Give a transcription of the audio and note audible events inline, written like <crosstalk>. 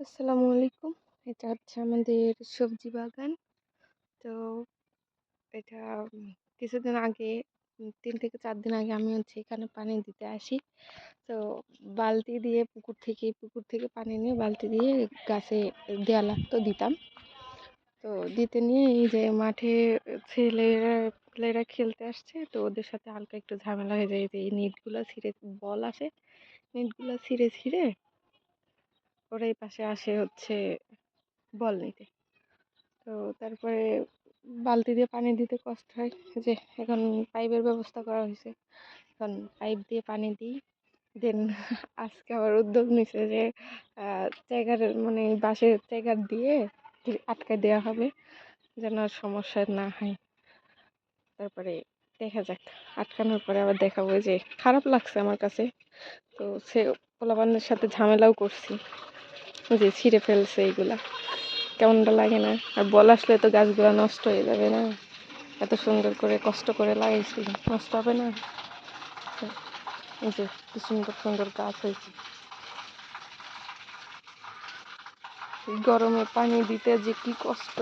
আসসালামু আলাইকুম। এটা হচ্ছে আমাদের সবজি বাগান। তো এটা কিছুদিন আগে তিন থেকে চার দিন আগে আমি হচ্ছে এখানে পানি দিতে আসি। তো বালতি দিয়ে পুকুর থেকে পুকুর থেকে পানি নিয়ে বালতি দিয়ে গাছে দেওয়া লাগতো দিতাম। তো দিতে নিয়ে এই যে মাঠে ছেলেরা ছেলেরা খেলতে আসছে, তো ওদের সাথে হালকা একটু ঝামেলা হয়ে যায় যে এই নেটগুলো ছিঁড়ে, বল আসে, নেটগুলো ছিঁড়ে ছিঁড়ে এই পাশে আসে হচ্ছে বল নিতে। তো তারপরে বালতি দিয়ে পানি দিতে কষ্ট হয় যে এখন পাইপের ব্যবস্থা করা হয়েছে। এখন পাইপ দিয়ে পানি দিই, দেন <laughs> আজকে আবার উদ্যোগ নিছে যে ট্যাগার মানে বাঁশের ট্যাগার দিয়ে আটকে দেওয়া হবে যেন আর সমস্যা না হয়। তারপরে দেখা যাক, আটকানোর পরে আবার দেখাবো যে খারাপ লাগছে আমার কাছে। তো সে পোলাপানের সাথে ঝামেলাও করছি। যে ছিঁড়ে ফেলছে এইগুলা। কেমনটা লাগে না? আর বল আসলে তো গাছগুলো নষ্ট হয়ে যাবে না? এত সুন্দর করে, কষ্ট করে লাগাইছি। নষ্ট হবে না? এই যে সুন্দর সুন্দর গাছ হয়েছে। গরমে পানি দিতে যে কি কষ্ট।